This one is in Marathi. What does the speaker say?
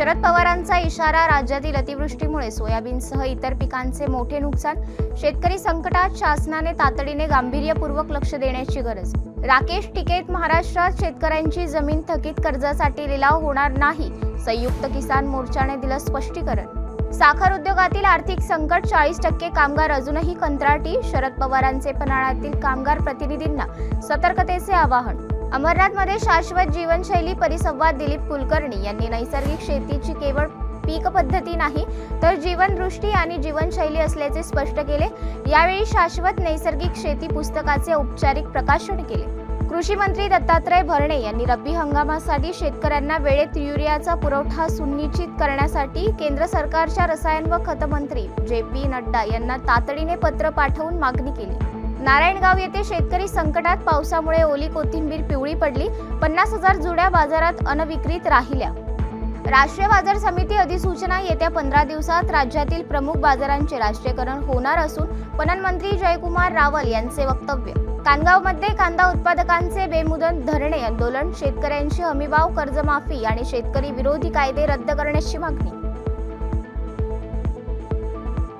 शरद पवारांचा इशारा राज्यातील अतिवृष्टीमुळे सोयाबीनसह इतर पिकांचे मोठे नुकसान शेतकरी संकटात शासनाने तातडीने गांभीर्यपूर्वक लक्ष देण्याची गरज. राकेश टिकेत महाराष्ट्रात शेतकऱ्यांची जमीन थकीत कर्जासाठी लिलाव होणार नाही संयुक्त किसान मोर्चाने दिलं स्पष्टीकरण. साखर उद्योगातील आर्थिक संकट चाळीस टक्के कामगार अजूनही कंत्राटी शरद पवारांचे पन्हाळ्यातील कामगार प्रतिनिधींना सतर्कतेचे आवाहन. अमरनाथमध्ये शाश्वत जीवनशैली परिसंवाद दिलीप कुलकर्णी यांनी नैसर्गिक शेतीची केवळ पीक पद्धती नाही तर जीवनदृष्टी आणि जीवनशैली असल्याचे स्पष्ट केले. यावेळी शाश्वत नैसर्गिक शेती पुस्तकाचे औपचारिक प्रकाशन केले. कृषी मंत्री दत्तात्रय भरणे यांनी रब्बी हंगामासाठी शेतकऱ्यांना वेळेत युरियाचा पुरवठा सुनिश्चित करण्यासाठी केंद्र सरकारच्या रसायन व खत मंत्री जे पी नड्डा यांना तातडीने पत्र पाठवून मागणी केली. नारायणगाव येथे शेतकरी संकटात पावसामुळे ओली कोथिंबीर पिवळी पडली. पन्नास हजार जुड्या बाजारात अनविक्रीत राहिल्या. राष्ट्रीय बाजार समिती अधिसूचना येत्या पंधरा दिवसात राज्यातील प्रमुख बाजारांचे राष्ट्रीयकरण होणार असून पणन मंत्री जयकुमार रावल यांचे वक्तव्य. कानगावमध्ये कांदा उत्पादकांचे बेमुदत धरणे आंदोलन शेतकऱ्यांची हमीभाव कर्जमाफी आणि शेतकरी विरोधी कायदे रद्द करण्याची मागणी.